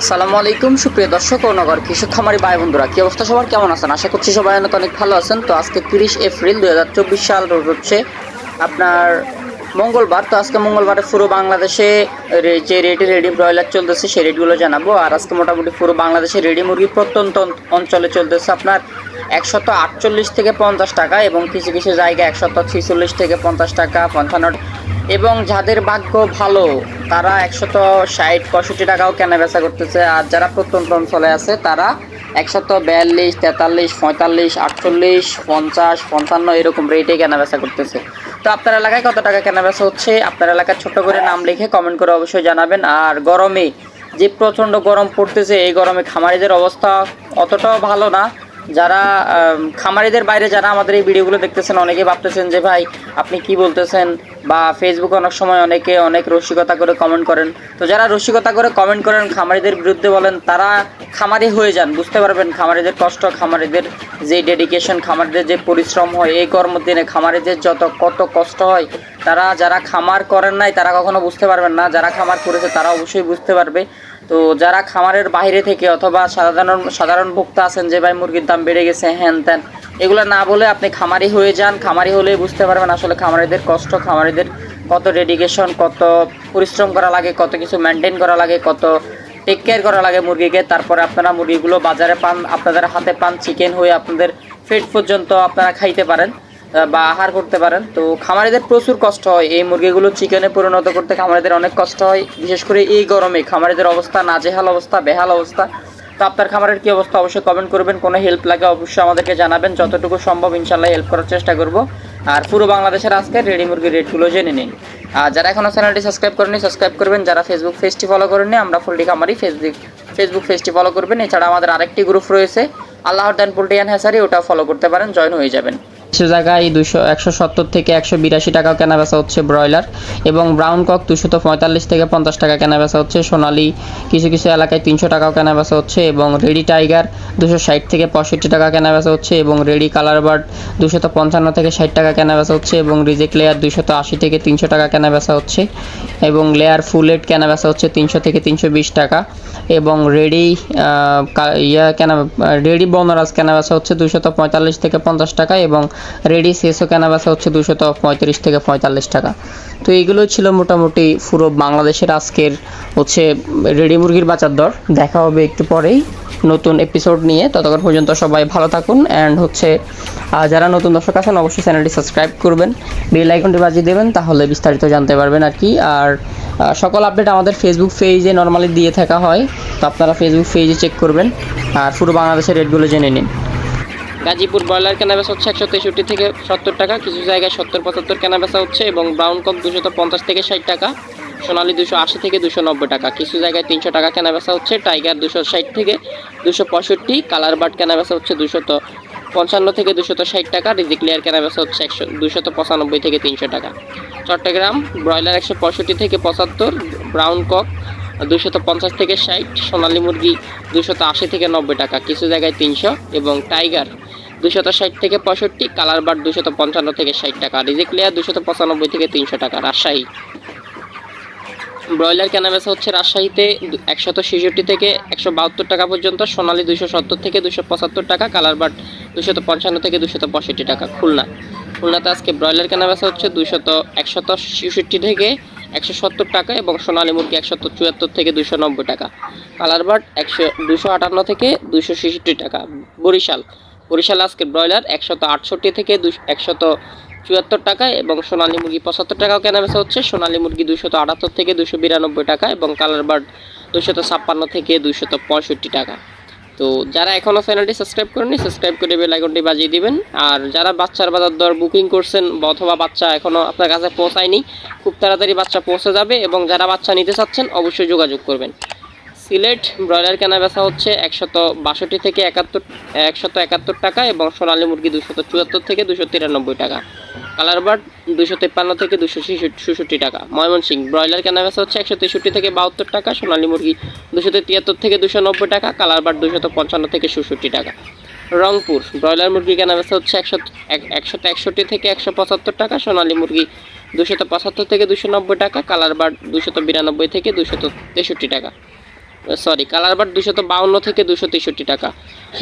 আসসালামু আলাইকুম, সুপ্রিয় দর্শক ও নগর কৃষক খামারি ভাই বন্ধুরা, কি অবস্থা সবার? কেমন আছেন? আশা করছি সবাই অনেক অনেক ভালো আছেন। তো আজকে তিরিশ এপ্রিল দু হাজার চব্বিশ সাল, রোজ হচ্ছে আপনার মঙ্গলবার। তো আজকে মঙ্গলবারে পুরো বাংলাদেশে যে রেডি রেডি ব্রয়লার চলতেছে, সেই রেটগুলো জানাব। আর আজকে মোটামুটি পুরো বাংলাদেশে রেডি মুরগি প্রত্যন্ত অঞ্চলে চলতেছে আপনার একশত আটচল্লিশ থেকে পঞ্চাশ টাকা এবং কিছু কিছু জায়গায় একশত ছিচল্লিশ থেকে পঞ্চাশ টাকা, পঞ্চান্ন এবং যাদের ভাগ্য ভালো, তারা একশত ষাট পঁয়ষট্টি টাকাও কেনা বেচা করতেছে। আর যারা প্রত্যন্ত অঞ্চলে আছে, তারা একশত বিয়াল্লিশ, তেতাল্লিশ, পঁয়তাল্লিশ, আটচল্লিশ, পঞ্চাশ, পঞ্চান্ন এরকম রেটে কেনা বেচা করতেছে। তো আপনার এলাকায় কত টাকা কেনা বেচা হচ্ছে? আপনার এলাকায় ছোট করে নাম লিখে কমেন্ট করে অবশ্যই জানাবেন। আর গরমে যে প্রচণ্ড গরম পড়তেছে, এই গরমে খামারিদের অবস্থা অতটাও ভালো না। যারা খামারিদের বাইরে যারা আমাদের এই ভিডিওগুলো দেখতেছেন অনেকে ভাবতেছেন যে ভাই আপনি কি বলতেছেন? বা ফেসবুকে অনেক সময় অনেকে অনেক রসিকতা করে কমেন্ট করেন। তো যারা রসিকতা করে কমেন্ট করেন, খামারিদের বিরুদ্ধে বলেন, তারা খামারি হয়ে যান, বুঝতে পারবেন। খামারিদের কষ্ট, খামারিদের যে ডেডিকেশন খামারিদের যে পরিশ্রম হয়, এই কর্ম দিনে খামারিদের যত কত কষ্ট হয়, তারা যারা খামার করেন নাই, তারা কখনো বুঝতে পারবেন না। যারা খামার করেছে, তারা অবশ্যই বুঝতে পারবে। তো যারা খামারের বাইরে থেকে অথবা সাধারণ সাধারণ ভোক্তা আছেন, যে ভাই মুরগির দাম বেড়ে গেছে হ্যান ত্যান এগুলো না বলে আপনি খামারি হয়ে যান। খামারি হলেই বুঝতে পারবেন আসলে খামারিদের কষ্ট, খামারিদের কত ডেডিকেশন কত পরিশ্রম করা লাগে, কত কিছু মেনটেন করা লাগে, কত টেক কেয়ার করা লাগে মুরগিকে। তারপরে আপনারা মুরগিগুলো বাজারে পান, আপনাদের হাতে পান চিকেন হয়ে আপনাদের ফেট পর্যন্ত আপনারা খাইতে পারেন। বা আহার করতে পারেন। তো খামারিদের প্রচুর কষ্ট হয়। এই মুরগিগুলো চিকেনে পরিণত করতে খামারিদের অনেক কষ্ট হয়। বিশেষ করে এই গরমে খামারিদের অবস্থা নাজেহাল অবস্থা, বেহাল অবস্থা। তো আপনার খামারের কী অবস্থা অবশ্যই কমেন্ট করবেন। কোনো হেল্প লাগে অবশ্যই আমাদেরকে জানাবেন। যতটুকু সম্ভব ইনশাল্লাহ হেল্প করার চেষ্টা করব। আর পুরো বাংলাদেশের আজকে রেডি মুরগির রেটগুলো জেনে নিন। আর যারা এখনও চ্যানেলটি সাবস্ক্রাইব করেনি সাবস্ক্রাইব করবেন। যারা ফেসবুক পেজটি ফলো করেননি, আমরা ফুলটি খামারি ফেসবুক ফেসবুক পেজটি ফলো করবেন। এছাড়া আমাদের আরেকটি গ্রুপ রয়েছে। আল্লাহর দান পোল্ট্রিয়ান হ্যাসারি ওটাও ফলো করতে পারেন। জয়েন হয়ে যাবেন। কিছু জায়গায় দুশো একশো সত্তর থেকে একশো বিরাশি টাকা কেনা বেচা হচ্ছে ব্রয়লার এবং ব্রাউন কক দুশো পঁয়তাল্লিশ থেকে পঞ্চাশ টাকা কেনা বেচা হচ্ছে, সোনালি কিছু কিছু এলাকায় তিনশো টাকাও কেনা বেচা হচ্ছে এবং রেডি টাইগার দুশো ষাট থেকে পঁয়ষট্টি টাকা কেনা বেচা হচ্ছে এবং রেডি কালার বার্ড দুশত পঞ্চান্ন থেকে ষাট টাকা কেনা বেচা হচ্ছে এবং রিজেক্ট লেয়ার দুশত আশি থেকে তিনশো টাকা কেনা বেচা হচ্ছে এবং লেয়ার ফুলেট কেনা বেচা হচ্ছে তিনশো থেকে তিনশো বিশ টাকা এবং রেডি ইয়া কেনা, রেডি বনরাজ কেনা বেচা হচ্ছে দুশত পঁয়তাল্লিশ থেকে পঞ্চাশ টাকা এবং রেডি সেসও কেনা বেচা হচ্ছে দুশত পঁয়ত্রিশ থেকে পঁয়তাল্লিশ টাকা। তো এইগুলো ছিল মোটামুটি পুরো বাংলাদেশের আজকের হচ্ছে রেডি মুরগির বাজার দর। দেখা হবে একটু পরেই নতুন এপিসোড নিয়ে। ততক্ষণ পর্যন্ত সবাই ভালো থাকুন অ্যান্ড হচ্ছে যারা নতুন দর্শক আছেন অবশ্যই চ্যানেলটি সাবস্ক্রাইব করবেন। বেল আইকনটি বাজিয়ে দেবেন, তাহলে বিস্তারিত জানতে পারবেন আর কি। আর সকল আপডেট আমাদের ফেসবুক পেজে নর্মালি দিয়ে থাকা হয়। তো আপনারা ফেসবুক পেজে চেক করবেন। আর পুরো বাংলাদেশের রেটগুলো জেনে নিন। গাজীপুর ব্রয়লার কেনা বেচা হচ্ছে একশো তেষট্টি থেকে সত্তর টাকা, কিছু জায়গায় সত্তর, পঁচাত্তর কেনা বেচা হচ্ছে এবং ব্রাউন কক দুশো পঞ্চাশ থেকে ষাট টাকা, সোনালি দুশো আশি থেকে দুশো নব্বই টাকা, কিছু জায়গায় তিনশো টাকা কেনা বেচা হচ্ছে, টাইগার দুশো ষাট থেকে দুশো পঁয়ষট্টি কালার বার্ড কেনা বেচা হচ্ছে দুশত পঞ্চান্ন থেকে দুশত ষাট টাকা, রিজিক লেয়ার কেনাবেচা হচ্ছে একশো, দুশত পঁচানব্বই থেকে তিনশো টাকা। চট্টগ্রাম ব্রয়লার একশো পঁয়ষট্টি থেকে পঁচাত্তর, ব্রাউন কক দুশত পঞ্চাশ থেকে ষাট, সোনালী মুরগি দুশত আশি থেকে নব্বই টাকা, কিছু জায়গায় তিনশো এবং টাইগার দুশত ষাট থেকে পঁয়ষট্টি, কালার বার দুশত পঞ্চান্ন থেকে ষাট টাকা, রিজিক লেয়ার দুশত পঁচানব্বই থেকে তিনশো টাকা, রাজশাহী। ব্রয়লার কেনা বেচা হচ্ছে রাজশাহীতে একশত ছেষট্টি থেকে একশো বাহাত্তর টাকা পর্যন্ত, সোনালী দুশো সত্তর থেকে দুশো পঁচাত্তর টাকা, কালার বাট দুশত পঞ্চান্ন থেকে দুশত পঁয়ষট্টি টাকা, খুলনা। খুলনাতে আজকে ব্রয়লার কেনা বেচা হচ্ছে দুশত একশত ছেষট্টি থেকে একশো সত্তর টাকা এবং সোনালী মুরগি একশত চুয়াত্তর থেকে দুশো নব্বই টাকা, কালার বাট একশো দুশো আটান্ন থেকে দুশো ছেষট্টি টাকা। বরিশাল বরিশাল আজকে ব্রয়লার একশত আটষট্টি থেকে দুশো একশত চুয়াত্তর টাকা এবং সোনালী মুরগি পঁচাত্তর টাকাও কেনা বেচা হচ্ছে। সোনালী মুরগি দুশত আটাত্তর থেকে দুশো বিরানব্বই টাকা এবং কালার বার্ড দুশত ছাপ্পান্ন থেকে দুশত পঁয়ষট্টি টাকা। তো যারা এখনও চ্যানেলটি সাবস্ক্রাইব করেনি সাবস্ক্রাইব করে বেল আইকনটি বাজিয়ে দিবেন। আর যারা বাচ্চার বাজার দর বুকিং করছেন অথবা বাচ্চা এখনও আপনার কাছে পৌঁছায়নি, খুব তাড়াতাড়ি বাচ্চা পৌঁছে যাবে এবং যারা বাচ্চা নিতে চাচ্ছেন, অবশ্যই যোগাযোগ করবেন। সিলেট ব্রয়লার কেনা বেচা হচ্ছে একশত বাষট্টি থেকে একাত্তর, একশত একাত্তর টাকা এবং সোনালী মুরগি দুশত চুয়াত্তর থেকে দুশো তিরানব্বই টাকা। কালার বার্ড দুশো তেপ্পান্ন থেকে দুশো ছেষট্টি টাকা। ময়মনসিং ব্রয়লার কেনা বেচা হচ্ছে একশো তেষট্টি থেকে বাহাত্তর টাকা, সোনালী মুরগি দুশো তিয়াত্তর থেকে দুশো নব্বই টাকা, কালার বার্ড দুশত পঞ্চান্ন থেকে ষষট্টি টাকা। রংপুর ব্রয়লার মুরগি কেনা বেচা হচ্ছে একশো একশত একষট্টি থেকে একশো পঁচাত্তর টাকা, সোনালী মুরগি দুশত পঁচাত্তর থেকে দুশো নব্বই টাকা, কালার বার্ড দুশত বিরানব্বই থেকে দুশত তেষট্টি টাকা। সরি কালার বাট দুশত বাউন্ন থেকে দুশো তেষট্টি টাকা।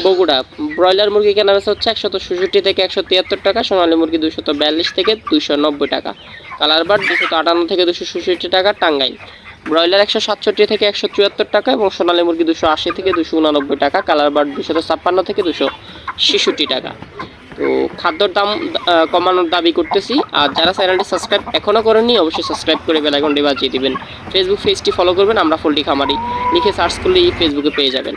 বগুড়া, ব্রয়লার মুরগি কেনা বেচা হচ্ছে একশত ষষট্টি থেকে একশো তিয়াত্তর টাকা, সোনালী মুরগি দুশত বিয়াল্লিশ থেকে দুশো নব্বই টাকা। কালার বাট দুশত আটান্ন থেকে দুশো ষষট্টি টাকা, টাঙ্গাইল। ব্রয়লার একশো সাতষট্টি থেকে একশো চুয়াত্তর টাকা এবং সোনালী মুরগি দুশো আশি থেকে দুশো উনানব্বই টাকা কালার বাট দুশত ছাপ্পান্ন থেকে দুশো ছেষট্টি টাকা। তো খাদ্যর দাম কমানোর দাবি করতেছি, আর যারা চ্যানেলটি সাবস্ক্রাইব এখনও করেননি, অবশ্যই সাবস্ক্রাইব করে বেলাইকনটি বাজিয়ে দিবেন। ফেসবুক পেজটি ফলো করবেন, আমরা ফুলটি খামারি। লিখে সার্চ করলেই ফেসবুকে পেয়ে যাবেন।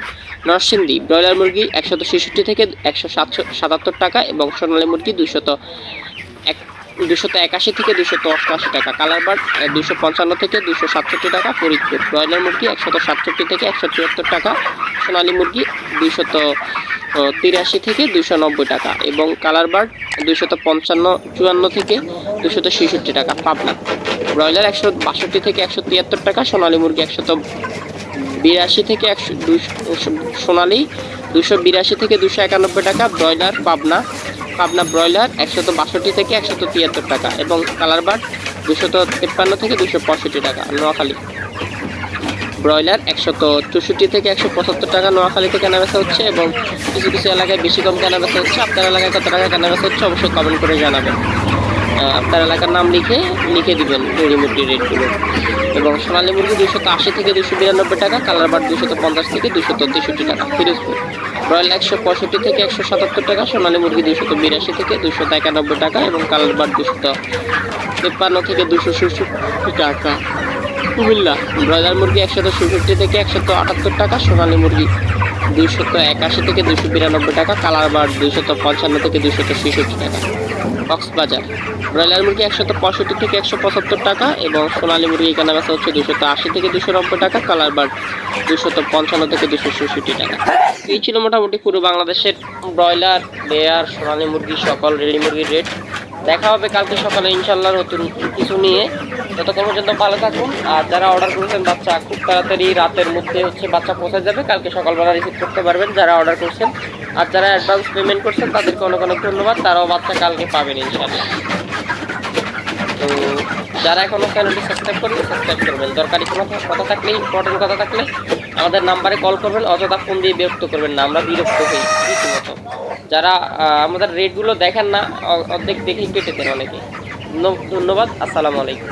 নরসিংদী, ব্রয়লার মুরগি একশত ছেষট্টি থেকে একশো সাতশো, সাতাত্তর টাকা এবং সোনালী মুরগি দুশত এক দুশত একাশি থেকে দুশত অষ্টআশি টাকা। কালার বার্ড দুশো পঞ্চান্ন থেকে দুশো সাতষট্টি টাকা। ফরিদপুর, ব্রয়লার মুরগি একশত সাতষট্টি থেকে একশো চুয়াত্তর টাকা। সোনালী মুরগি দুশত তিরাশি থেকে দুশো নব্বই টাকা এবং কালার বার্ড দুশত পঞ্চান্ন, চুয়ান্ন থেকে দুশত ছেষট্টি টাকা। পাবনা, ব্রয়লার একশো বাষট্টি থেকে একশো তিয়াত্তর টাকা, সোনালী মুরগি একশত বিরাশি থেকে একশো সোনালী, দুশো বিরাশি থেকে দুশো একানব্বই টাকা, ব্রয়লার, পাবনা পাবনা ব্রয়লার, একশত বাষট্টি থেকে একশত তিয়াত্তর টাকা এবং কালার বার্ড দুশত তেপ্পান্ন থেকে দুশো পঁয়ষট্টি টাকা, নোয়াখালী। ব্রয়লার, একশত চৌষট্টি থেকে একশো পঁচাত্তর টাকা, নোয়াখালীতে কেনা বেচা হচ্ছে এবং কিছু কিছু এলাকায় বেশি কম কেনা বেচা হচ্ছে। আপনার এলাকায় কত টাকা কেনা বেচা হচ্ছে অবশ্যই কমেন্ট করে জানাবেন। আপনার এলাকার নাম লিখে লিখে দিবেন মুরগি মুরগির রেটগুলো। এবং সোনালী মুরগি দুশত আশি থেকে দুশো বিরানব্বই টাকা, কালার বার দুশত পঞ্চাশ থেকে দুশত তেষট্টি টাকা, ফিরোজপুর। ব্রয়লার একশো পঁয়ষট্টি থেকে একশো সাতাত্তর টাকা, সোনালী মুরগি দুশত বিরাশি থেকে দুশত একানব্বই টাকা এবং কালার বার দুশত তেপ্পান্ন থেকে দুশো ষষট্টি টাকা। কুমিল্লা, ব্রয়লার মুরগি একশত ষষট্টি থেকে একশত আটাত্তর টাকা, সোনালী মুরগি দুইশত একাশি থেকে দুশো বিরানব্বই টাকা, কালার বার দুইশত পঞ্চান্ন থেকে দুইশত ছেষট্টি টাকা। কক্সবাজার। ব্রয়লার মুরগি একশত পঁয়ষট্টি থেকে একশো পঁচাত্তর টাকা এবং সোনালী মুরগি কেনা বেচা হচ্ছে দুশত আশি থেকে দুশো নব্বই টাকা, কালার বার দুশত পঞ্চান্ন থেকে দুশো ছেষট্টি টাকা। এই ছিল মোটামুটি পুরো বাংলাদেশের ব্রয়লার লেয়ার সোনালী মুরগি, সকল রেডি মুরগির রেট। দেখা হবে কালকে সকালে ইনশাল্লাহ নতুন কিছু নিয়ে। ততক্ষণ পর্যন্ত ভালো থাকুন আর যারা অর্ডার করেছেন বাচ্চা, খুব তাড়াতাড়ি রাতের মধ্যে হচ্ছে বাচ্চা পৌঁছে যাবে। কালকে সকালবেলা রিসিভ করতে পারবেন যারা অর্ডার করছেন। আর যারা অ্যাডভান্স পেমেন্ট করছেন, তাদেরকে অনেক অনেক ধন্যবাদ। তারাও বাচ্চা কালকে পাবেন ইনশাল্লাহ তো যারা এখনও চ্যানেলটি সাবস্ক্রাইব করেন সাবস্ক্রাইব করবেন দরকারি কোনো কথা থাকলে ইম্পর্টেন্ট কথা থাকলে আমাদের নাম্বারে কল করবেন, অযথা ফোন দিয়ে বিরক্ত করবেন না। আমরা বিরক্ত হই, রীতিমতো। যারা আমাদের রেটগুলো দেখেন না অর্ধেক দেখেই কেটে দেন অনেকে। ধন্যবাদ। আসসালামু আলাইকুম।